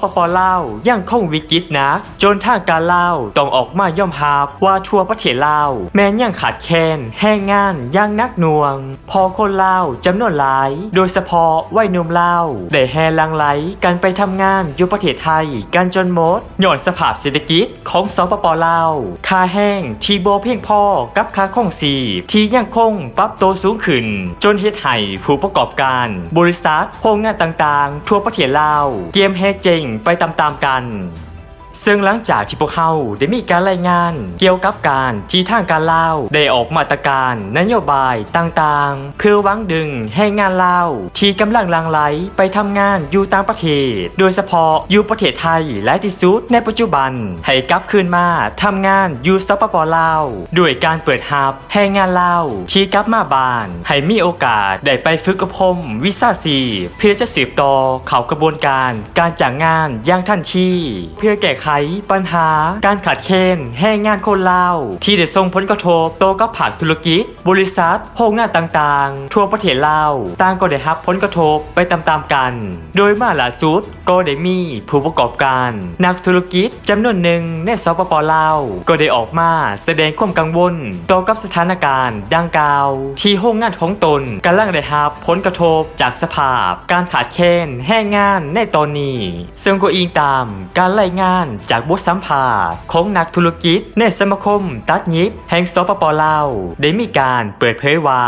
ปปลาวยังคงวิกฤตนัก จนทางการลาวต้องออกมาย่อมรับว่าทั่วประเทศลาว แม้นยังขาดแคลนแห้งงานย่างนักหน่วง พอคนลาวจำนวนหลาย โดยเฉพาะวัยหนุ่มลาวได้แห่ลังไหลกันไปทำงานอยู่ประเทศไทย กันจนหมดย้อนสภาพเศรษฐกิจของสปปลาวค่าแห้งที่โบเพียงพอกับค่าคงสีที่ยังคงปรับตัวสูงขึ้น จนเฮ็ดให้ผู้ประกอบการ บริษัทโรงงานต่างๆ ทั่วประเทศลาวเกมเฮเจงไปตามๆกัน ซึ่งหลังจากที่พวกเขาได้มีการรายงาน เกี่ยวกับการที่ทางการลาวได้ออกมาตรการนโยบายต่างๆ เพื่อหวังดึงให้งานลาวที่กำลังลังไหลไปทำงานอยู่ต่างประเทศ โดยเฉพาะอยู่ประเทศไทยและที่สุดในปัจจุบัน ให้กลับคืนมาทำงานอยู่สปปลาวด้วยการเปิดฮับให้งานลาวที่กลับมาบ้าน ให้มีโอกาสได้ไปฝึกอบรมวิชาสีเพื่อจะสืบต่อเขากระบวนการการจ้างงานอย่างทันทีเพื่อแก้ไขปัญหา การขาดแคลนแรงงานคนลาว ที่ได้ส่งผลกระทบโตกับภาคธุรกิจ บริษัทโรงงานต่างๆ ทั่วประเทศลาวต่างก็ได้รับผลกระทบไปตามๆกัน โดยมาล่าสุดก็ได้มีผู้ประกอบการ นักธุรกิจจำนวนหนึ่งในสปปลาวก็ได้ออกมาแสดงความกังวลต่อกับสถานการณ์ดังกล่าว ที่โรงงานของตนกำลังได้รับผลกระทบจากสภาพ การขาดแคลนแรงงานในตอนนี้ซึ่งก็อิงตามการรายงานจากบทสัมภาษณ์ของนักธุรกิจในสมาคม ตัดยิบ แห่งสปปลาว ได้มีการเปิดเผยว่า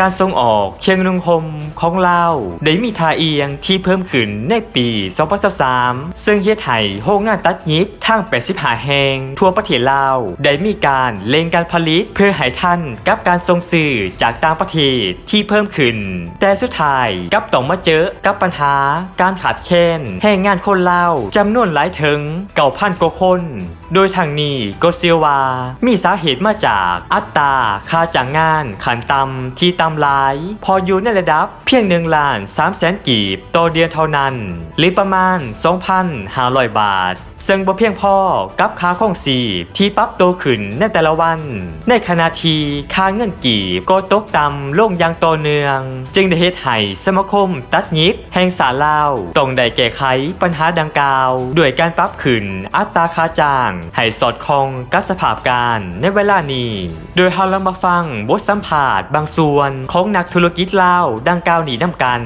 การส่งออกเชียงนุงคมของลาได้มีท่าเอียงที่เพิ่มขึ้นในปี 2023 ซึ่งเฮ็ดให้โรงงานตัดยิบทั้ง85แห่งทั่วประเทศลาวได้มีการเร่งการผลิตเพื่อให้ทันกับการส่งสื่อจากต่างประเทศที่เพิ่มขึ้น แต่สุดท้ายกับต้องมาเจอกับปัญหาการขาดแคลนแรงงานคนลาวจำนวนหลายถึงเก่าพันกว่าคน โดยทางนี้ก็เชื่อว่ามีสาเหตุมาจากอัตราค่าจ้างงานขันต่ำที่ต่ำหลาย พออยู่ในระดับเพียง1ล้าน3แสนกีบต่อเดือนเท่านั้น หรือประมาณ 2,500 บาท ซึ่งบ่เพียงพอกับค่าครองชีที่ปรับตัวขึ้นในแต่ละวัน ในขณะที่ค่าเงินกีบก็ตกต่ำลงอย่างต่อเนื่อง จึงได้เฮ็ดให้สมาคมตัดยิบแห่งสาลาวต้องได้แก้ไขปัญหาดังกล่าว ด้วยการปรับขึ้นอัตราค่าจ้าง ให้สอดคล้องกับสภาพการในเวลานี้ โดยเราลองมาฟังบทสัมภาษณ์บางส่วนของนักธุรกิจลาวดังกล่าวนี้นำกัน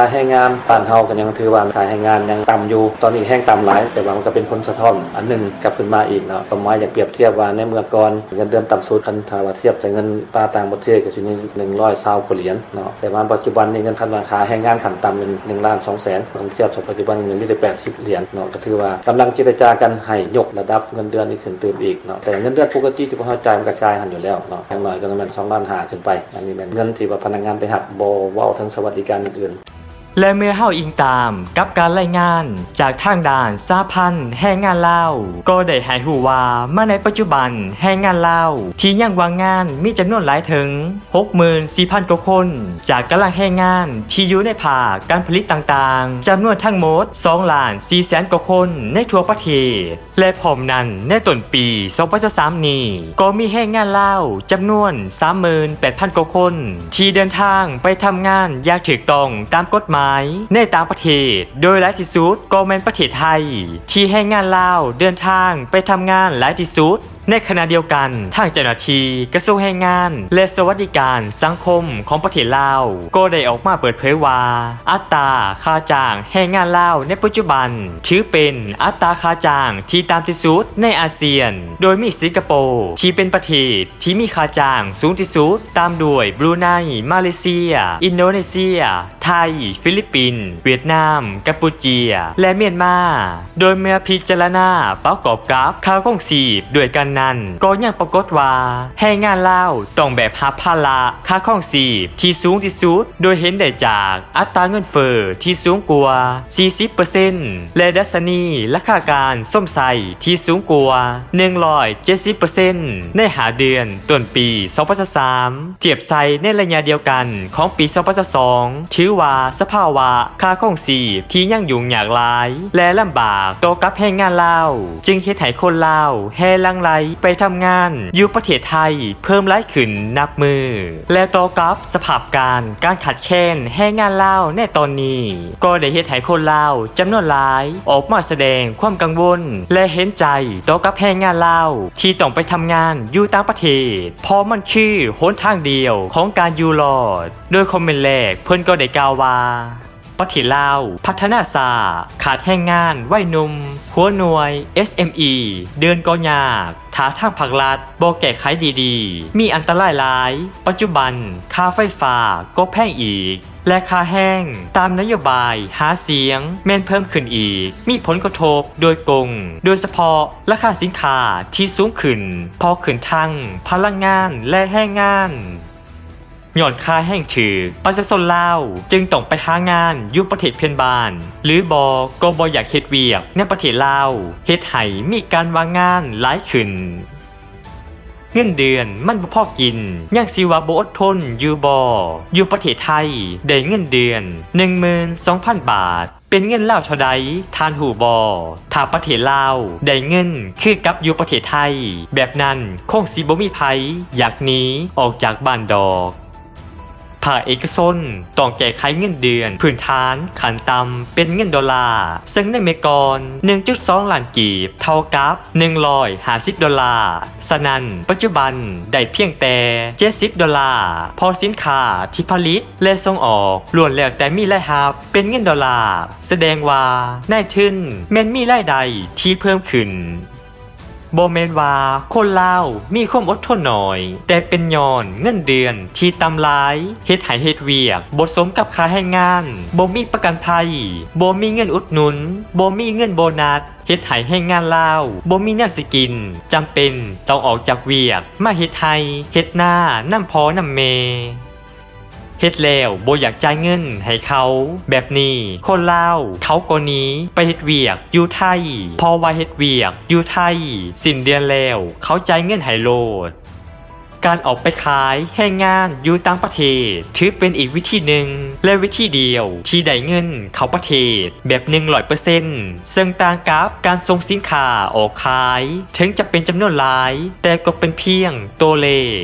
ายแรงงานปานเฮากันยังถือว่าขายแรงงานยังต่ำอยู่ ตอนนี้แห้งต่ำหลาย แต่ว่ามันก็เป็นผลสะท้อนอันหนึ่งกลับขึ้นมาอีกเนาะประมาณอยากเปรียบเทียบว่าในเมื่อก่อนเงินเดือนต่ำสุดคันถ้าว่าเทียบจากเงินตาต่างประเทศก็สิมี100ซาวกว่าเหรียญเนาะแต่ว่าปัจจุบันนี้เงินคันราคาแรงงานขั้นต่ำเป็น1ล้าน2แสนลองเทียบจากปัจจุบันเงินมีแต่80เหรียญเนาะก็ถือว่ากำลังเจรจากันให้ยกระดับเงินเดือนนี้ขึ้นเติมอีกเนาะแต่เงินเดือนปกติที่พวกเฮาจ่ายมันกระจายหันอยู่แล้วเนาะอย่างน้อยก็ประมาณ2ล้าน5ขึ้นไปอันนี้เป็นเงินที่ว่าพนักงานไปหักบ่เว้าทั้งสวัสดิการอื่นๆ และเมื่อเฮาอิงตามกับการรายงาน จากทางด่านสาพันธ์แรงงานเลาก็ได้ให้หูว่ามาในปัจจุบันแรงงานเลาที่ยังวางงานมีจำนวนหลายถึง 64,000กว่าคน จากกำลังแรงงานที่อยู่ในภาคการผลิตต่างๆจำนวนทั้งหมด2ล้าน4แสนกว่าคนในทั่วประเทศ และพร้อมนั้นในต้นปี2023นี้ก็มีแรงงานเลาวจำนวน 38,000กว่าคน ที่เดินทางไปทำงานอย่างถูกต้องตามกฎหมายในต่างประเทศ โดยหลายที่สุดก็เป็นประเทศไทย ที่ให้งานลาวเดินทางไปทำงานหลายที่สุด ในขณะเดียวกัน ทางเจ้าหน้าที่กระทรวงแรงงาน และสวัสดิการสังคมของประเทศลาว ก็ได้ออกมาเปิดเผยว่า อัตราค่าจ้างแรงงานลาวในปัจจุบัน ถือเป็นอัตราค่าจ้างที่ตามที่สุดในอาเซียน โดยมีสิงคโปร์ที่เป็นประเทศที่มีค่าจ้างสูงที่สุดตามด้วยบรูไนมาเลเซีย อินโดนีเซีย ไทย ฟิลิปปินส์เวียดนามกัมพูเชีย และเมียนมา โดยเมื่อพิจารณาประกอบกับค่าครองชีพด้วยกันนั้น ก็ยังปรากฏว่าแรงงานลาวต้องแบบหับภาระค่าครองชีพที่สูงที่สุด โดยเห็นได้จากอัตราเงินเฟ้อที่สูงกว่า 40%และดัชนีราคาการส้มใสที่สูงกว่า170%ในหาเดือนต้นปี 2023 เทียบใส่ในระยะเดียวกันของปี 2022 ถือว่าสภาวะค่าครองชีพที่ยังยุ่งยากหลาย และลำบากต่อกับแรงงานลาว จึงเฮ็ดให้คนลาวแห่ลังไหลไปทำงานอยู่ประเทศไทย เพิ่มไล่ขึ้นนับมือ และต่อกับสภาพการการขัดแคลนแห้งงานเล่าในตอนนี้ ก็ได้เฮ็ดให้คนเล่าจำนวนหลายออกมาแสดงความกังวล และเห็นใจต่อกับแห้งงานเล่าที่ต้องไปทำงานอยู่ต่างประเทศเพราะมันคือหนทางเดียวของการอยู่รอด โดยคอมเมนต์แรกเพิ่อนก็ได้กล่าวว่า ประเทศลาว พัฒนาซาขาดแรงงานวัยนุ่มหัวหน่วย SME เดินก็ยากถาทางผักลัดโบกแก้ไขดีๆ มีอันตรายหลาย ปัจจุบัน ค่าไฟฟ้าก็แพงอีก และค่าแห้งตามนโยบายหาเสียง แม่นเพิ่มขึ้นอีก มีผลกระทบโดยกง โดยเฉพาะราคาสินค้าที่สูงขึ้นเพอขึ้นทั้งพลังงานและแรงงาน ย้อนค่าแห้งถือประชาชนลาวจึงต้องไปหางานอยู่ประเทศเพื่อนบ้าน หรือบอก็บอยากเฮ็ดเวียกในประเทศลาวเฮ็ดให้มีการวางงานหลายขึ้นเงินเดือนมันบ่พอกินยังสิว่าบ่อดทนอยู่บ่อยู่ประเทศไทยได้เงินเดือน 12,000 บาท เป็นเงินลาวเท่าใดทานหูบอถ้าประเทศลาวได้เงินคือกับอยู่ประเทศไทย แบบนั้นคงสิบ่มีไผอยากหนีออกจากบ้านดอก ภาคเอกชนต้องแก้ไขเงินเดือน พื้นฐานขันต่ำเป็นเงินดอลลาร์ ซึ่งในเมกร1.2 ล้านกีบ เท่ากับ 150 ดอลลาร์สนั้นปัจจุบันได้เพียงแต่ 70 ดอลลาร์พอสินค้าที่ผลิตและส่งออกล้วนแล้วแต่มีรายรับเป็นเงินดอลลาร์ แสดงว่านายทุนแม่นมีรายได้ที่เพิ่มขึ้น บเมนว่าคนลาวมีความอดทนหน่อย แต่เป็นย้อนเงินเดือนที่ตำหลายเฮ็ดให้เฮ็ดเวียกบ่สมกับค่าให้งานบ่มีประกันภัยบ่มีเงินอุดหนุนบ่มีเงินโบนัสเฮ็ดให้ให้งานลาวบ่มีแนวสิกินจำเป็นต้องออกจากเวียก มาเฮ็ดไห้เฮ็ดหน้านำพอนำเม เฮ็ดแล้วบ่อยากจ่ายเงินให้เขา แบบนี้ คนลาวเขาก็นี้ไปเฮ็ดเวียกอยู่ไทย พอว่าเฮ็ดเวียกอยู่ไทย สิ้นเดือนแล้ว เขาจ่ายเงินให้โลดการออกไปขายแห้งงานอยู่ต่างประเทศ ถือเป็นอีกวิธีหนึ่ง และวิธีเดียวที่ได้เงินเข้าประเทศ แบบหนึ่งร้อยเปอร์เซ็นต์ซึ่งต่างกับการส่งสินค้าออกขาย ถึงจะเป็นจำนวนหลาย แต่ก็เป็นเพียงตัวเลข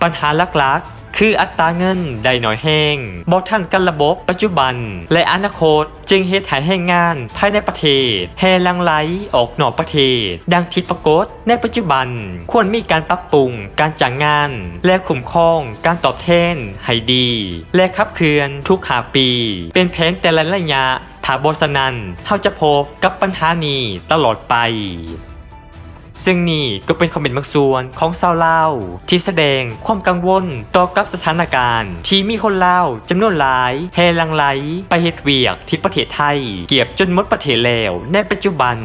ปัญหาหลักๆ คืออัตราเงินได้น้อยแห้งบอทันกันระบบปัจจุบัน และอนาคต จึงเฮ็ดให้แห้งงานภายในประเทศแห่ลังไหลออกนอกประเทศ ดังที่ปรากฏในปัจจุบัน ควรมีการปรับปรุงการจ้างงาน และคุ้มครองการตอบแทนให้ดี และขับเคลื่อนทุกหาปี เป็นแผนแต่ละระยะถ้าบสนันเราจะพบกับปัญหานี้ตลอดไป ซึ่งนี่ก็เป็นคอมเมนต์บางส่วนของชาวลาว ที่แสดงความกังวลต่อกับสถานการณ์ ที่มีคนลาวจำนวนหลายแห่ลังไหล ไปเฮ็ดเวียกที่ประเทศไทย เกียบจนหมดประเทศแล้วในปัจจุบัน